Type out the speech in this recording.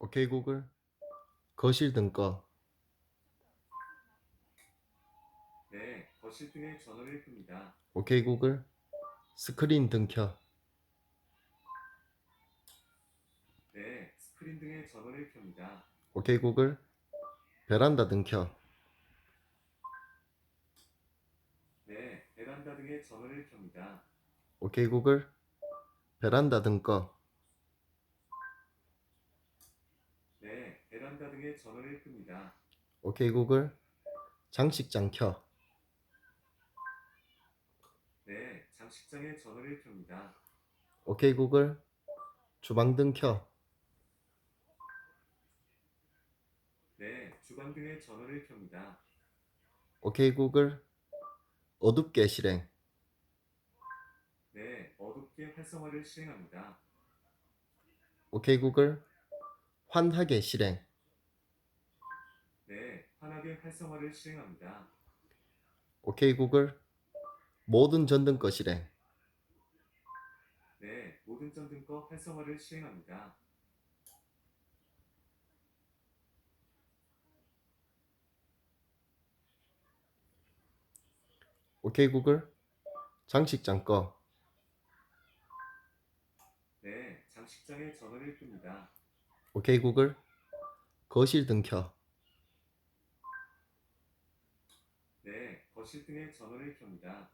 오케이 구글 거실 등 꺼. 네, 거실 등의 전원을 끕니다. 오케이 구글 스크린 등 켜. 네, 스크린 등의 전원을 켭니다. 오케이 구글 베란다 등 켜. 네, 베란다 등의 전원을 켭니다. 오케이 구글 베란다 등 꺼. 네, 베란다 등의 전원을 끕니다. 오케이 구글 장식장 켜. 네, 장식장의 전원을 켭니다. 오케이 구글 주방 등 켜. 네, 주방 등의 전원을 켭니다. 오케이 구글 어둡게 실행. 네, 어둡게 활성화를 실행합니다. 오케이 구글 환하게 실행. 네, 환하게 활성화를 실행합니다. 오케이 구글 모든 전등 꺼 실행. 네, 모든 전등 꺼 활성화를 실행합니다. 오케이 구글 장식장 꺼. 네, 장식장의 전원을 끕니다. 오케이 구글 거실 등 켜. 네, 거실 등의 전원을 켭니다.